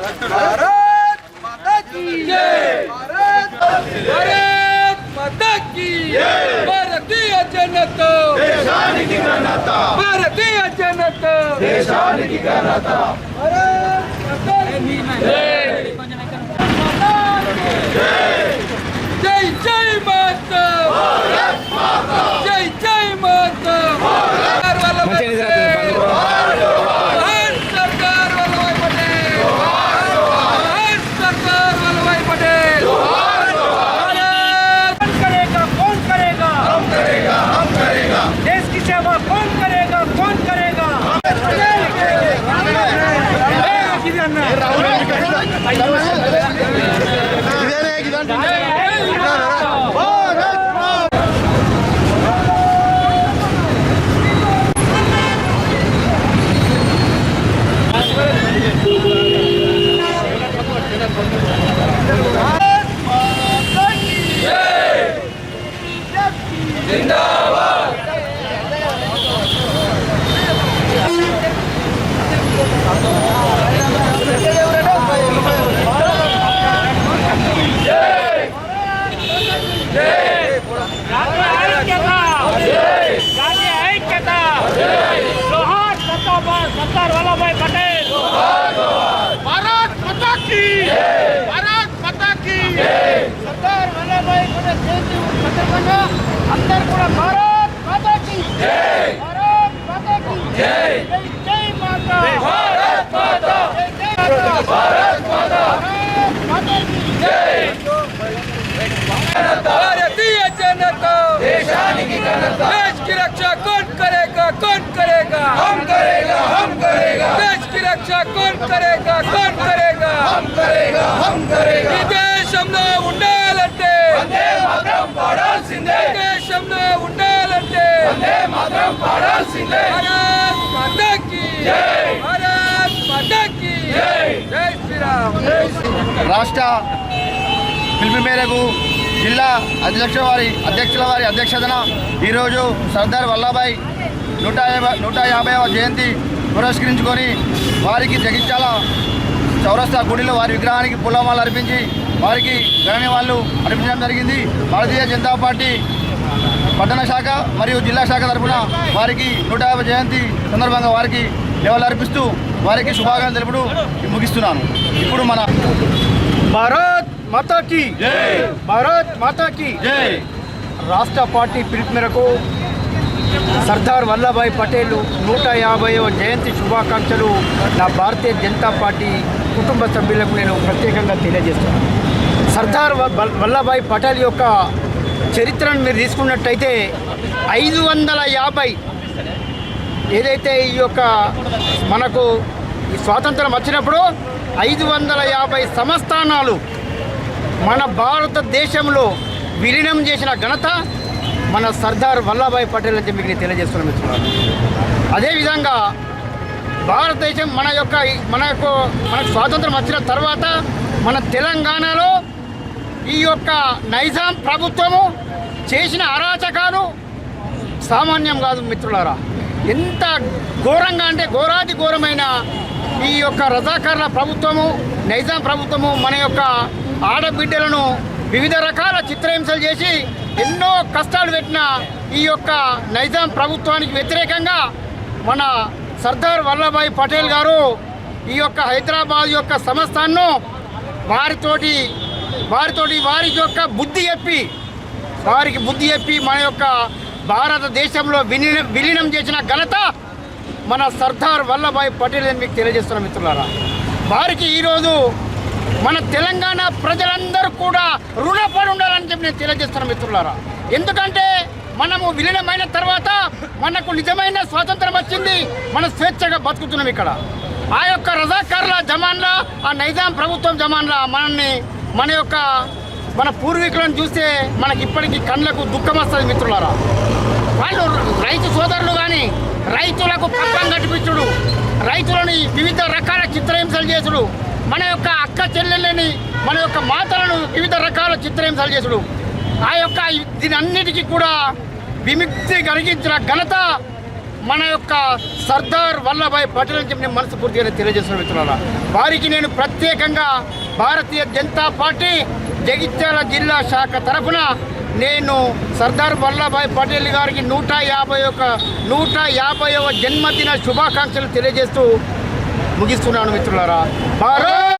भारत माता की जय भारत भारत माता की భారతీయ జనత దేశానికి ఘనత భారతీయ జనత దేశానికి ఘనత భారత్ మాతా की జై సర్దార్ సర్దార్ వల్లభాయ్ పటేల్ భారత్ మాతా కీ భారత్ మాతా కీ సర్దార్ వల్లభాయ్ పటేల్ జయంతి సందర్భంగా అందరూ కూడా భారత్ మాతా కీ భారత్ మాతా కీ జై జై మాతా భారత్ మాతా జై జై మాతా భారత్ మాతా భారత్ మాతా రక్ష కౌన్ కరేగా కౌన్ కరేగా. హం కరేగా హం కరేగా. ఈ దేశంలో ఉండాలంటే వందే మాత్రం పాడాల్సిందే. దేశంలో ఉండాలంటే వందే మాత్రం పాడాల్సిందే. భారత్ మాతాకి జై. భారత్ మాతాకి జై. జై శ్రీరామ్. రాష్ట్ర పిలుపు మేరకు జిల్లా అధ్యక్ష వారి అధ్యక్షుల వారి అధ్యక్షతన ఈరోజు సర్దార్ వల్లభాయ్ నూట యాభై నూట యాభైవ జయంతి పురస్కరించుకొని వారికి జగిత్యాల చౌరస్తా గుడిలో వారి విగ్రహానికి పూలమాలు అర్పించి వారికి గణని వాళ్ళు అర్పించడం జరిగింది. భారతీయ జనతా పార్టీ పట్టణ శాఖ మరియు జిల్లా శాఖ తరఫున వారికి నూట యాభై జయంతి సందర్భంగా వారికి లేవలు అర్పిస్తూ వారికి శుభాకాంక్షలు తెలుపుడు ముగిస్తున్నాను. ఇప్పుడు మన భారత్ మాతా కీ జై! భారత్ మాతా కీ జై! రాష్ట్ర పార్టీ పిలుపు మేరకు సర్దార్ వల్లభాయ్ పటేల్ నూట యాభైవ జయంతి శుభాకాంక్షలు నా భారతీయ జనతా పార్టీ కుటుంబ సభ్యులకు నేను ప్రత్యేకంగా తెలియజేస్తున్నాను. సర్దార్ వల్లభాయ్ పటేల్ యొక్క చరిత్రను మీరు తీసుకున్నట్టయితే ఐదు వందల యాభై ఏదైతే ఈ యొక్క మనకు ఈ స్వాతంత్రం వచ్చినప్పుడు ఐదు వందల యాభై సంస్థానాలు మన భారతదేశంలో విలీనం చేసిన ఘనత మన సర్దార్ వల్లభాయ్ పటేల్ అని చెప్పి మీకు నేను తెలియజేస్తున్నాను మిత్రులారా. అదేవిధంగా భారతదేశం మన యొక్క మన యొక్క మనకు స్వాతంత్రం వచ్చిన తర్వాత మన తెలంగాణలో ఈ యొక్క నైజాం ప్రభుత్వము చేసిన అరాచకాలు సామాన్యం కాదు మిత్రులారా ఎంత ఘోరంగా అంటే ఘోరాది ఘోరమైన ఈ యొక్క రజాకార్ల ప్రభుత్వము నైజాం ప్రభుత్వము మన యొక్క ఆడబిడ్డలను వివిధ రకాల చిత్రహింసలు చేసి ఎన్నో కష్టాలు పెట్టిన ఈ యొక్క నైజాం ప్రభుత్వానికి వ్యతిరేకంగా మన సర్దార్ వల్లభాయ్ పటేల్ గారు ఈ యొక్క హైదరాబాద్ యొక్క సంస్థను వారితోటి వారితోటి వారి యొక్క బుద్ధి చెప్పి వారికి బుద్ధి చెప్పి మన యొక్క భారతదేశంలో విలీనం విలీనం చేసిన ఘనత మన సర్దార్ వల్లభాయ్ పటేల్ అని మీకు తెలియజేస్తున్న మిత్రులారా. వారికి ఈరోజు మన తెలంగాణ ప్రజలందరూ కూడా రుణపడి ఉండాలని చెప్పి నేను తెలియజేస్తున్న మిత్రులారా. ఎందుకంటే మనము విలీనమైన తర్వాత మనకు నిజమైన స్వాతంత్రం వచ్చింది. మన స్వేచ్ఛగా బతుకుతున్నాం ఇక్కడ. ఆ యొక్క రజాకారుల జమాన్లా ఆ నైజాం ప్రభుత్వం జమాన్లా మనల్ని మన యొక్క మన పూర్వీకులను చూస్తే మనకి ఇప్పటికీ కళ్ళకు దుఃఖం వస్తుంది మిత్రులారా. వాళ్ళు రైతు సోదరులు కానీ రైతులకు పక్కం కట్టిపించుడు రైతులని వివిధ రకాల చిత్రహింసలు చేసుడు. మన యొక్క అక్క చెల్లెళ్ళని మన యొక్క మాతలను వివిధ రకాల చిత్రహింసలు చేసుడు ఆ యొక్క దీని అన్నిటికీ కూడా విముక్తి కలిగించిన ఘనత మన యొక్క సర్దార్ వల్లభాయ్ పటేల్ అని చెప్పి నేను మనస్ఫూర్తిగా తెలియజేస్తున్న మిత్రులారా. వారికి నేను ప్రత్యేకంగా భారతీయ జనతా పార్టీ జగిత్యాల జిల్లా శాఖ తరఫున నేను సర్దార్ వల్లభాయ్ పటేల్ గారికి నూట యాభై ఒక నూట యాభైవ జన్మదిన శుభాకాంక్షలు తెలియజేస్తూ ముగిస్తున్నాను మిత్రులారా. భారత్